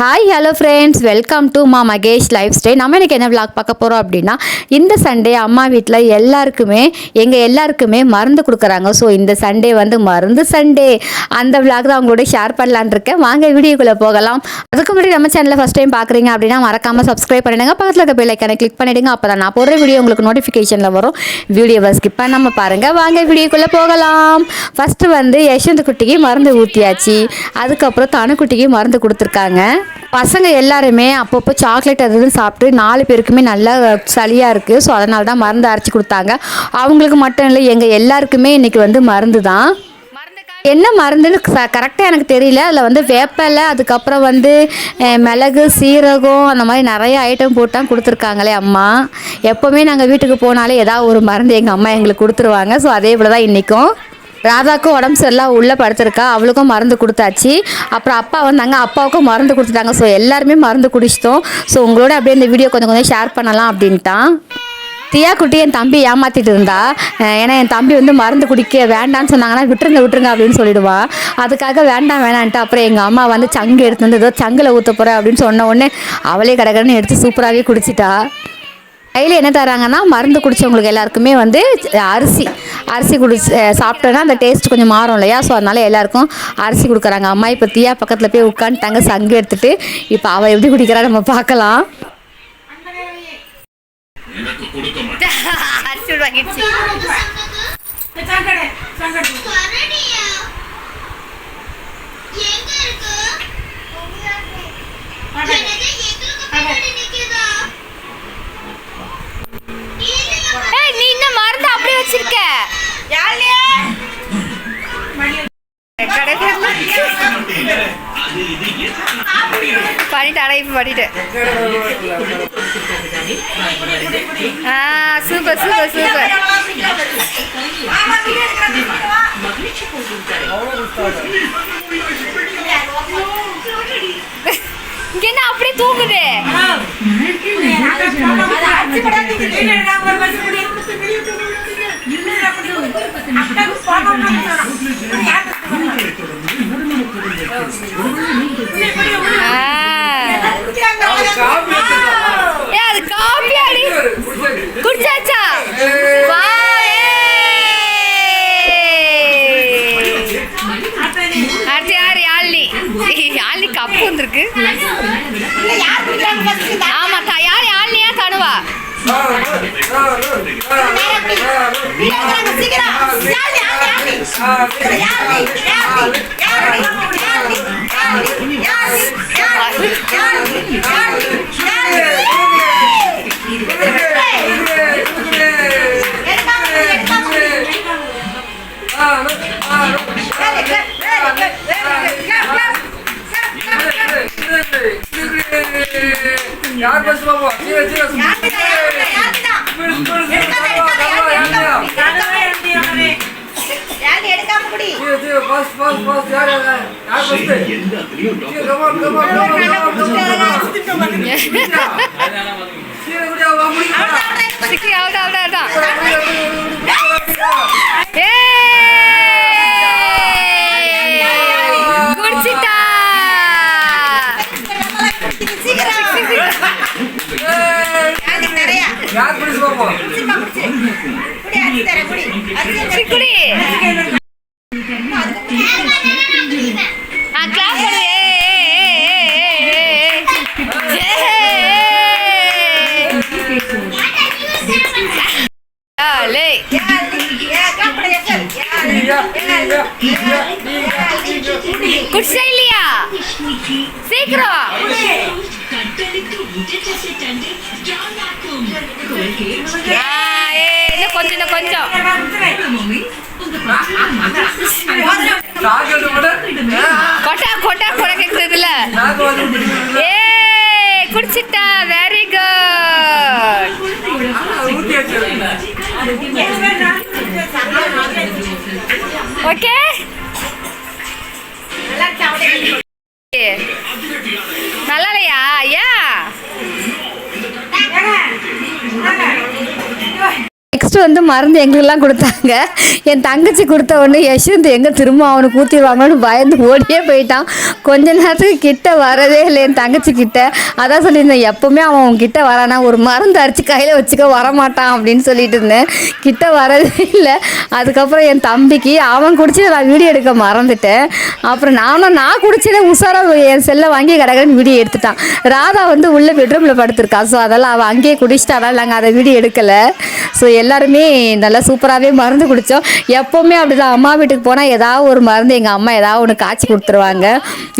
Hi hello friends welcome to மா Mahesh life style நம்ம எனக்கு என்ன விளாக் பார்க்க போகிறோம் அப்படின்னா இந்த சண்டே அம்மா வீட்டில் எல்லாருக்குமே எங்கள் எல்லாருக்குமே மருந்து கொடுக்குறாங்க. ஸோ இந்த சண்டே வந்து மருந்து சண்டே அந்த விளாக் தான் அவங்களோட ஷேர் பண்ணலான்னு இருக்கேன். வாங்க வீடியோக்குள்ளே போகலாம். அதுக்கு முன்னாடி நம்ம சேனலில் ஃபஸ்ட் டைம் பார்க்குறீங்க அப்படின்னா மறக்காமல் சப்ஸ்கிரைப் பண்ணிடுங்க. பக்கத்தில் இருக்க பெல் ஐக்கனை கிளிக் பண்ணிவிடுங்க அப்போ தான் நான் போடுற வீடியோ உங்களுக்கு நோட்டிஃபிகேஷனில் வரும். வீடியோவை ஸ்கிப் பண்ணாமல் பாருங்கள் வாங்க வீடியோக்குள்ளே போகலாம். ஃபஸ்ட்டு வந்து யஷ்வந்த் குட்டிக்கு மருந்து ஊற்றியாச்சு அதுக்கப்புறம் தனுக்குட்டிக்கு மருந்து கொடுத்துருக்காங்க. பசங்க எல்லாருமே அப்பப்போ சாக்லேட் அது சாப்பிட்டு நாலு பேருக்குமே நல்லா சளியாக இருக்குது ஸோ அதனால தான் மருந்து அரைச்சி கொடுத்தாங்க. அவங்களுக்கு மட்டும் இல்லை எங்கள் எல்லாருக்குமே இன்றைக்கி வந்து மருந்து தான். என்ன மருந்துன்னு கரெக்டாக எனக்கு தெரியல. அதில் வந்து வேப்பலை அதுக்கப்புறம் வந்து மிளகு சீரகம் அந்த மாதிரி நிறைய ஐட்டம் போட்டால் கொடுத்துருக்காங்களே அம்மா. எப்போவுமே நாங்கள் வீட்டுக்கு போனாலே ஏதாவது ஒரு மருந்து எங்கள் அம்மா எங்களுக்கு கொடுத்துருவாங்க. ஸோ அதே போல் தான் இன்றைக்கும் ராதாக்கும் உடம்பு சரியில்லாம் உள்ளே படுத்திருக்கா. அவளுக்கும் மருந்து கொடுத்தாச்சு. அப்புறம் அப்பா வந்தாங்க அப்பாவுக்கும் மருந்து கொடுத்துட்டாங்க. ஸோ எல்லாருமே மருந்து குடிச்சிட்டோம். ஸோ உங்களோட அப்படியே இந்த வீடியோ கொஞ்சம் கொஞ்சம் ஷேர் பண்ணலாம் அப்படின்ட்டான் தியா குட்டி என் தம்பி ஏமாத்திட்டு இருந்தா. ஏன்னா என் தம்பி வந்து மருந்து குடிக்க வேண்டாம்னு சொன்னாங்கன்னா விட்டுருங்க விட்டுருங்க அப்படின்னு சொல்லிடுவா. அதுக்காக வேண்டாம் வேணான்ட்டு. அப்புறம் எங்கள் அம்மா வந்து சங்கு எடுத்து வந்து ஏதோ சங்கில் ஊற்ற போகிறேன் அப்படின்னு சொன்ன உடனே அவளே கடகடன்னு எடுத்து சூப்பராகவே குடிச்சிட்டா. கையில் என்ன தராங்கன்னா மருந்து குடித்தவங்களுக்கு எல்லாருக்குமே வந்து அரிசி அரிசி குடி சாப்பிட்டோன்னா அந்த டேஸ்ட் கொஞ்சம் மாறும் இல்லையா? ஸோ அதனால எல்லாருக்கும் அரிசி கொடுக்குறாங்க. அம்மா இப்போ தீயா பக்கத்தில் போய் உட்காந்துட்டாங்க சங்கு எடுத்துட்டு இப்போ அவள் எப்படி குடிக்கிறா நம்ம பார்க்கலாம். அரிசி பண்ணிட்டு அடைப்பு பண்ணிட்டு. ஆ சூப்பர் சூப்பர் சூப்பர் இங்க என்ன அப்படியே தூங்குது? அப்படி யார் பஸ் பாப்பா சீர சீர சீர சீர பாஸ் யார் யார் யார் பஸ் சீர கமான் சீர முடியா சிக்கி அவுட் அவுட் அவுட் சிக்குடி. ஆ கிளாப் பண்ணு. குடிச்சா இல்லையா? சீக்கிரம். ஏய், இன்னும் கொஞ்சம் இன்னும் கொஞ்சம்? கொட்டா கொட்டா கொடை கேக்குறதுல ஏ குடிச்சிட்டா வெரி குட் ஓகே நல்லா இல்லையா ஏன் நெக்ஸ்ட் வந்து மருந்து எங்களுக்கெல்லாம் கொடுத்தாங்க. என் தங்கச்சி கொடுத்த உடனே யஷ்வந்த் எங்கே திரும்ப அவனுக்கு ஊற்றிடுவாங்கன்னு பயந்து ஓடியே போயிட்டான். கொஞ்ச நேரத்துக்கு கிட்ட வரதே இல்லை என் தங்கச்சி கிட்ட. அதான் சொல்லியிருந்தேன் எப்போவுமே அவன் உன் வரானா? ஒரு மருந்து அடித்து கையில் வச்சுக்க வரமாட்டான் அப்படின்னு சொல்லிட்டு இருந்தேன். கிட்ட வரதே இல்லை. அதுக்கப்புறம் என் தம்பிக்கு அவன் குடிச்சு நான் வீடியோ எடுக்க மறந்துட்டேன். அப்புறம் நானும் நான் குடிச்சதே உஷாராக என் செல்லை வாங்கி கடகடன்னு வீடியோ எடுத்துட்டான். ராதா வந்து உள்ளே பெட்ரூமில் படுத்திருக்கா. ஸோ அதெல்லாம் அவள் அங்கேயே குடிச்சிட்டாரா நாங்கள் அதை வீடியோ எடுக்கலை. ஸோ எல்லாருமே நல்லா சூப்பராகவே மருந்து குடித்தோம் எப்போவுமே அப்படிதான். அம்மா வீட்டுக்கு போனால் ஏதாவது ஒரு மருந்து எங்கள் அம்மா ஏதாவது ஒன்று காய்ச்சி கொடுத்துருவாங்க.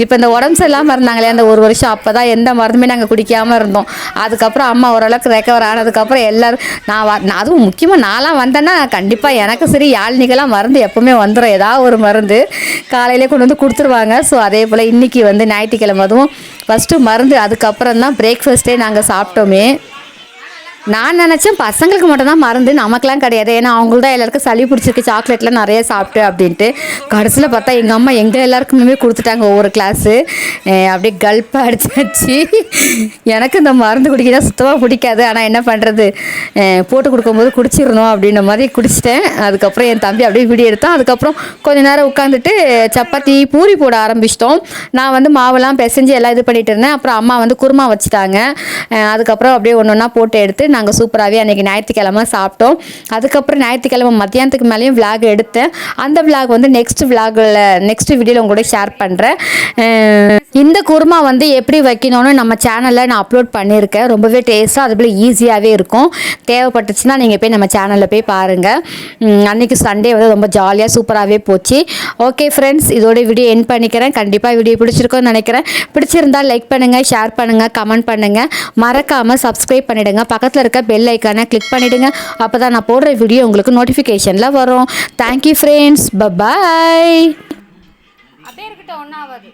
இப்போ இந்த உடம்பு சரியில்லாமல் இருந்தாங்களே அந்த ஒரு வருஷம் அப்போ தான் எந்த மருந்துமே நாங்கள் குடிக்காமல் இருந்தோம். அதுக்கப்புறம் அம்மா ஓரளவுக்கு ரெக்கவர் ஆனதுக்கப்புறம் எல்லோரும் நான் வ நான் அதுவும் முக்கியமாக நான்லாம் வந்தேன்னா கண்டிப்பாக எனக்கு சரி யாழ்னிக்கெல்லாம் மருந்து எப்போவுமே வந்துடும் ஏதாவது ஒரு மருந்து காலையிலே கொண்டு வந்து கொடுத்துருவாங்க. ஸோ அதே போல் இன்றைக்கி வந்து ஞாயிற்றுக்கிழமை அதுவும் ஃபஸ்ட்டு மருந்து அதுக்கப்புறம் தான் பிரேக்ஃபாஸ்ட்டே நாங்கள் சாப்பிட்டோமே. நான் நினச்சேன் பசங்களுக்கு மட்டும் தான் மருந்து நமக்கெல்லாம் கிடையாது. ஏன்னா அவங்களுக்கு தான் எல்லாருக்கும் சளி பிடிச்சிருக்கு சாக்லேட்லாம் நிறைய சாப்பிட்டு அப்படின்ட்டு. கடைசியில் பார்த்தா எங்கள் அம்மா எங்கள் எல்லாருக்குமே கொடுத்துட்டாங்க ஒவ்வொரு கிளாஸு அப்படியே கல்ப்பாக அடிச்சாச்சு எனக்கு இந்த மருந்து குடிக்க சுத்தமாக பிடிக்காது. ஆனால் என்ன பண்ணுறது போட்டு கொடுக்கும்போது குடிச்சிடணும் அப்படின்ற மாதிரி குடிச்சிட்டேன். அதுக்கப்புறம் என் தம்பி அப்படியே வீடியோ எடுத்தான். அதுக்கப்புறம் கொஞ்ச நேரம் உட்காந்துட்டு சப்பாத்தி பூரி போட ஆரம்பிச்சிட்டோம். நான் வந்து மாவெல்லாம் பிசைஞ்சு எல்லாம் இது பண்ணிட்டு இருந்தேன். அப்புறம் அம்மா வந்து குருமா வச்சுட்டாங்க. அதுக்கப்புறம் அப்படியே ஒன்று ஒன்றா போட்டு எடுத்து நாங்கள் சூப்பராகவே அன்றைக்கி ஞாயிற்றுக்கிழமை சாப்பிட்டோம். அதுக்கப்புறம் ஞாயிற்றுக்கிழமை மத்தியானத்துக்கு மேலேயும் விளாக் எடுத்தேன். அந்த விளாக் வந்து நெக்ஸ்ட் விளாகில் நெக்ஸ்ட் வீடியோவில் உங்க கூட ஷேர் பண்ணுறேன் இந்த குருமா வந்து எப்படி வைக்கணும்னு நம்ம சேனலில் நான் அப்லோட் பண்ணியிருக்கேன். ரொம்பவே டேஸ்ட்டாக அதுபோல் ஈஸியாகவே இருக்கும். தேவைப்பட்டுச்சுன்னா நீங்கள் போய் நம்ம சேனலில் போய் பாருங்கள் அன்றைக்கி சண்டே வந்து ரொம்ப ஜாலியாக சூப்பராகவே போச்சு. ஓகே ஃப்ரெண்ட்ஸ் இதோட வீடியோ என் பண்ணிக்கிறேன். கண்டிப்பாக வீடியோ பிடிச்சிருக்கோன்னு நினைக்கிறேன். பிடிச்சிருந்தா லைக் பண்ணுங்கள் ஷேர் பண்ணுங்கள் கமெண்ட் பண்ணுங்கள் மறக்காமல் சப்ஸ்கிரைப் பண்ணிவிடுங்க பக்கத்தில் பக்கத்தில் இருக்க பெல் ஐக்கானை கிளிக் பண்ணிவிடுங்க அப்போ தான் நான் போடுற வீடியோ உங்களுக்கு நோட்டிஃபிகேஷனில் வரும். தேங்க்யூ ஃப்ரெண்ட்ஸ் பபாய் அப்படியே இருக்கட்டும் ஒன்றாவது